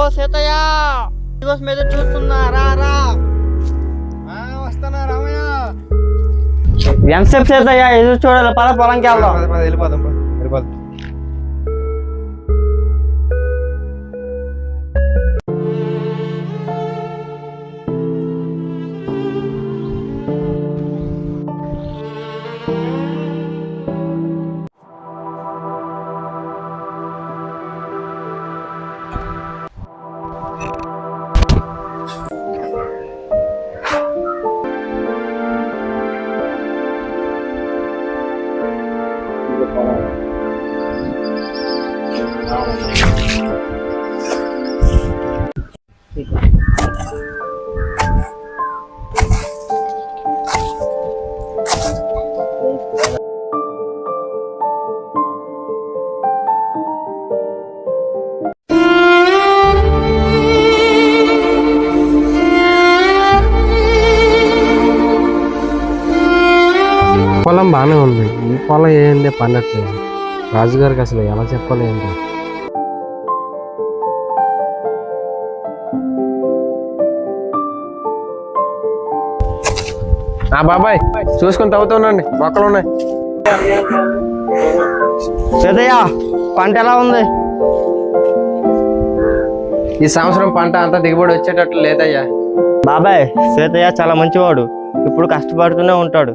కోసం మీద చూస్తున్నా రా రా. వస్తానా రామయ్య. ఎంతసేపు చేద్దయ్యా ఎదురు చూడాలి పద పొలంకి వెళ్దాం పద, పద, వెళ్ళిపోదాం పద, వెళ్ళిపోదాం పొలం బాగానే ఉంది. ఈ పొలం ఏంది పండట్లేదు రాజుగారికి అసలు ఎలా చెప్పాలి ఏంటి ఆ బాబాయ్ చూసుకొని తవ్వుతున్నాండి మొక్కలు ఉన్నాయి. సీతయ్య పంట ఎలా ఉంది? ఈ సంవత్సరం పంట అంతా దిగుబడి వచ్చేటట్లు లేదయ్యా. బాబాయ్ సీతయ్య చాలా మంచివాడు. ఇప్పుడు కష్టపడుతూనే ఉంటాడు.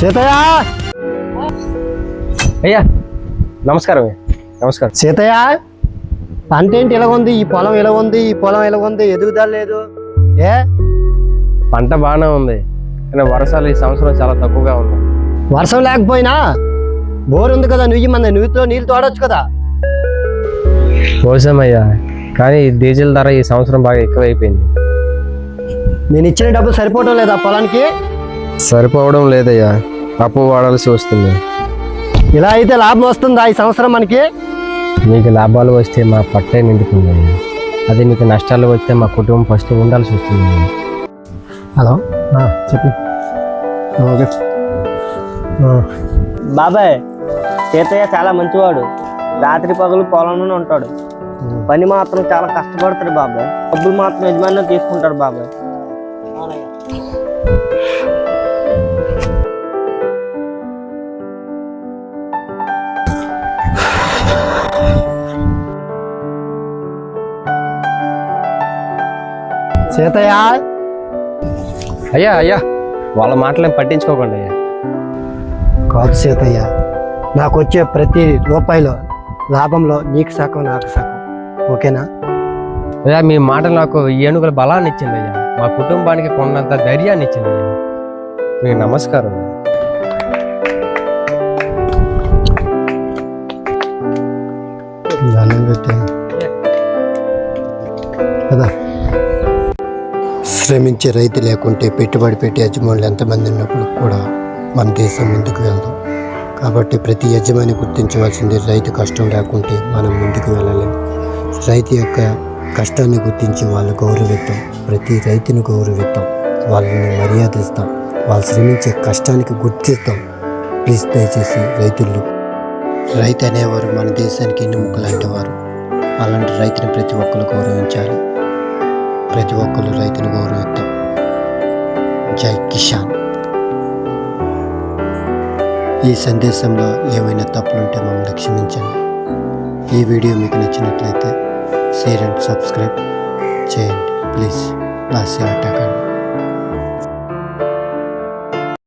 సీతయ్య. అయ్యా నమస్కారం నమస్కారం. సీతయ్య పంట ఏంటి ఇలా ఉంది? ఈ పొలం ఇలా ఉంది? ఈ పొలం ఇలా ఉంది? ఎదుగుదల లేదు ఏ? పంట బాగానే ఉంది కానీ వర్షాలు ఈ సంవత్సరం చాలా తక్కువగా ఉన్నాయి. వర్షం లేకపోయినా బోర్ ఉంది కదా నువ్వు మన నువ్వుతో నీళ్ళు తోడొచ్చు కదా. పోసామయ్యా కానీ డీజిల్ ధర ఈ సంవత్సరం బాగా ఎక్కువైపోయింది. నేను ఇచ్చిన డబ్బులు సరిపోవడం లేదా పొలానికి? సరిపోవడం లేదయ్యా. అప్పు వాడాల్సి వస్తుంది. ఇలా అయితే లాభం వస్తుందా ఈ సంవత్సరం మనకి? మీకు లాభాలు వస్తే మా పట్టే నిండుతుందయ్యా అది మీకు నష్టాలు వస్తే మా కుటుంబం ఫస్ట్ ఉండాల్సి వస్తుంది. హలో? చెప్పు. ఓకే. బాబాయ్ సీతయ్య చాలా మంచివాడు. రాత్రి పగలు పొలంలోనే ఉంటాడు. పని మాత్రం చాలా కష్టపడతాడు బాబాయ్. డబ్బులు మాత్రం యజమాని తీసుకుంటాడు బాబాయ్. సీతయ్య? అయ్యా అయ్యా వాళ్ళ మాటలేం పట్టించుకోకండి అయ్యా. కాదు సీతయ్య నాకు వచ్చే ప్రతి రూపాయిలో లాభంలో నీకు సగం నాకు సగం. ఓకేనా? అయ్యా మీ మాట నాకు ఏనుగుల బలాన్ని ఇచ్చింది అయ్యా. మా కుటుంబానికి కొన్నంత ధైర్యాన్ని ఇచ్చింది అయ్యా మీకు నమస్కారం. కదా? శ్రమించే రైతు లేకుంటే పెట్టుబడి పెట్టే యజమానులు ఎంతమంది ఉన్నప్పుడు కూడా మన దేశం ముందుకు వెళ్దాం. కాబట్టి ప్రతి యజమాని గుర్తించవలసింది రైతు కష్టం లేకుంటే మనం ముందుకు వెళ్ళలేము రైతు యొక్క కష్టాన్ని గుర్తించి వాళ్ళు గౌరవిద్దాం. ప్రతి రైతును గౌరవిద్దాం. వాళ్ళని మర్యాదిస్తాం. వాళ్ళు శ్రమించే కష్టానికి గుర్తిస్తాం. ప్లీజ్ దయచేసి రైతులు. రైతు అనేవారు మన దేశానికి ఎన్నుముక లాంటి వారు. అలాంటి రైతుని ప్రతి ఒక్కరు గౌరవించాలి. ప్రతి ఒక్కరు రైతును గౌరవిద్దాం. జై కిషాన్ ఈ సందేశంలో ఏమైనా తప్పులుంటే మమ్మల్ని క్షమించండి. ఈ వీడియో మీకు నచ్చినట్లయితే షేర్ అండ్ సబ్స్క్రైబ్ చేయండి. ప్లీజ్. లాస్ట్